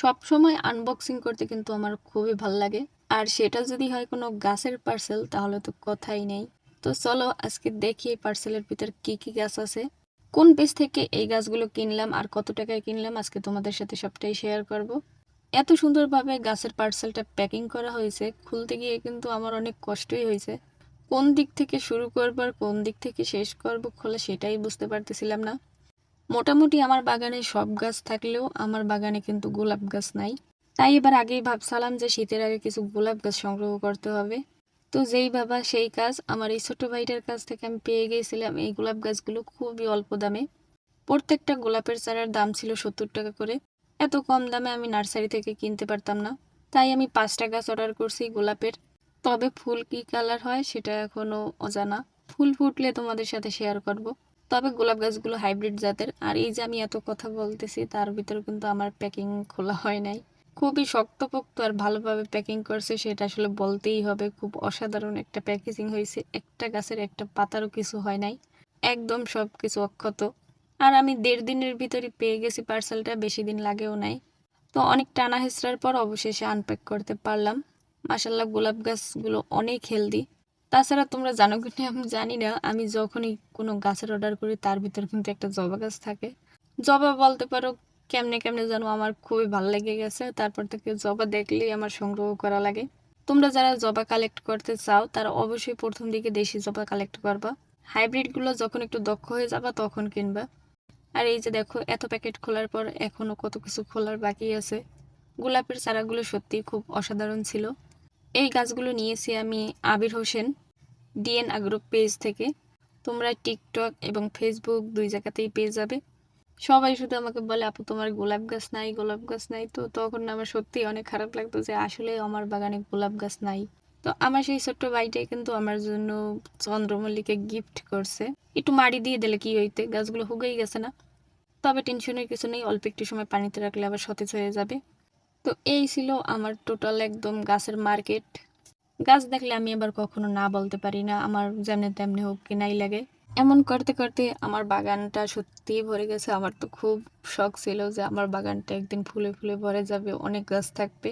সব সময় আনবক্সিং করতে কিন্তু আমার খুবই ভালো লাগে। আর সেটা যদি হয় কোনো গাছের পার্সেল তাহলে তো কথাই নেই। তো চলো আজকে দেখি এই পার্সেলের ভিতর কি কি গাছ আছে। কোন পেজ থেকে এই গাছগুলো কিনলাম আর কত টাকায় কিনলাম, আজকে তোমাদের সাথে সবটাই শেয়ার করব। এত সুন্দরভাবে গাছের পার্সেলটা প্যাকিং করা হয়েছে, খুলতে গিয়ে কিন্তু আমার অনেক কষ্টই হয়েছে। কোন দিক থেকে শুরু করব আর কোন দিক থেকে শেষ করব, খোলা সেটাই বুঝতে পারতেছিলাম না। মোটামুটি আমার বাগানে সব গাছ থাকলেও আমার বাগানে কিন্তু গোলাপ গাছ নাই। তাই এবার আগেই ভাবছিলাম যে শীতের আগে কিছু গোলাপ গাছ সংগ্রহ করতে হবে। তো যেই বাবা সেই কাজ, আমার এই ছোট ভাইটার কাছ থেকে আমি পেয়ে গিয়েছিলাম এই গোলাপ গাছগুলো খুবই অল্প দামে। প্রত্যেকটা গোলাপের চারার দাম ছিল সত্তর টাকা করে। এত কম দামে আমি নার্সারি থেকে কিনতে পারতাম না। তাই আমি পাঁচটা গাছ অর্ডার করছি গোলাপের। তবে ফুল কি কালার হয় সেটা এখনও অজানা। ফুল ফুটলে তোমাদের সাথে শেয়ার করব। তবে গোলাপ গাছগুলো হাইব্রিড জাতের। আর এই যে আমি এত কথা বলতেছি, তার ভিতরে কিন্তু আমার প্যাকিং খোলা হয় নাই। খুবই শক্তপোক্ত আর ভালোভাবে প্যাকিং করছে, সেটা আসলে বলতেই হবে। খুব অসাধারণ একটা প্যাকেজিং হয়েছে। একটা গাছের একটা পাতারও কিছু হয় নাই। একদম সব কিছু অক্ষত। আর আমি দেড় দিনের ভিতরে পেয়ে গেছি পার্সেলটা বেশি দিন লাগেও নাই। তো অনেক টানা হেঁচড়ার পর অবশেষে আনপ্যাক করতে পারলাম। মাসাল্লাহ গোলাপ গাছগুলো অনেক হেলদি তাছাড়া তোমরা জানো কিনা আমি জানি না, আমি যখনই কোনো গাছের অর্ডার করি, তার ভিতর কিন্তু একটা জবা গাছ থাকে। জবা বলতে পারো কেমনে কেমনে যেন আমার খুবই ভালো লেগে গেছে, তারপর থেকে জবা দেখলেই আমার সংগ্রহ করা লাগে। তোমরা যারা জবা কালেক্ট করতে চাও, তারা অবশ্যই প্রথম দিকে দেশি জবা কালেক্ট করবা। হাইব্রিডগুলো যখন একটু দক্ষ হয়ে যাবা, তখন কিনবা। আর এই যে দেখো, এত প্যাকেট খোলার পর এখনও কত কিছু খোলার বাকি আছে। গোলাপের চারাগুলো সত্যিই খুব অসাধারণ ছিল। এই গাছগুলো নিয়েছি আমি Abir Hossain, DN agro page থেকে। তোমরা টিকটক এবং ফেসবুক দুই জায়গাতেই পেয়ে যাবে। সবাই শুধু আমাকে বলে, আপু, তোমার গোলাপ গাছ নাই, গোলাপ গাছ নাই। তো তখন আমার সত্যি অনেক খারাপ লাগতো যে, আসলে আমার বাগানে গোলাপ গাছ নাই। তো আমার সেই ছোট্ট ভাইটাই কিন্তু আমার জন্য চন্দ্রমল্লিকে গিফট করছে। একটু মাড়ি দিয়ে দিলে কি হইতে? গাছগুলো হুগেই গেছে না? তবে টেনশনের কিছু নেই, অল্প একটু সময় পানিতে রাখলে আবার সতেজ হয়ে যাবে। তো এই ছিল আমার টোটাল একদম গাছের মার্কেট গাছ দেখলে আমি আবার কখনো না বলতে পারি না, আমার যেমনি তেমনি হোক কেনাই লাগে। এমন করতে করতে আমার বাগানটা সত্যিই ভরে গেছে। আমার তো খুব শখ ছিল যে আমার বাগানটা একদিন ফুলে ফুলে ভরে যাবে, অনেক গাছ থাকবে।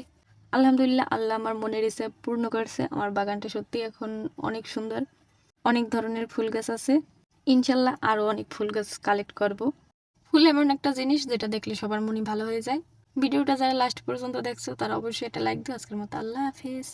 আলহামদুলিল্লাহ আল্লাহ আমার মনের ইচ্ছা পূর্ণ করছে। আমার বাগানটা সত্যি এখন অনেক সুন্দর। অনেক ধরনের ফুল গাছ আছে। ইনশাল্লাহ আরও অনেক ফুল গাছ কালেক্ট করব। ফুল এমন একটা জিনিস যেটা দেখলে সবার মনই ভালো হয়ে যায়। ভিডিওটা যারা লাস্ট পর্যন্ত দেখছ তারা অবশ্যই এটা লাইক দিও। আজকের মতো আল্লাহ হাফিজ।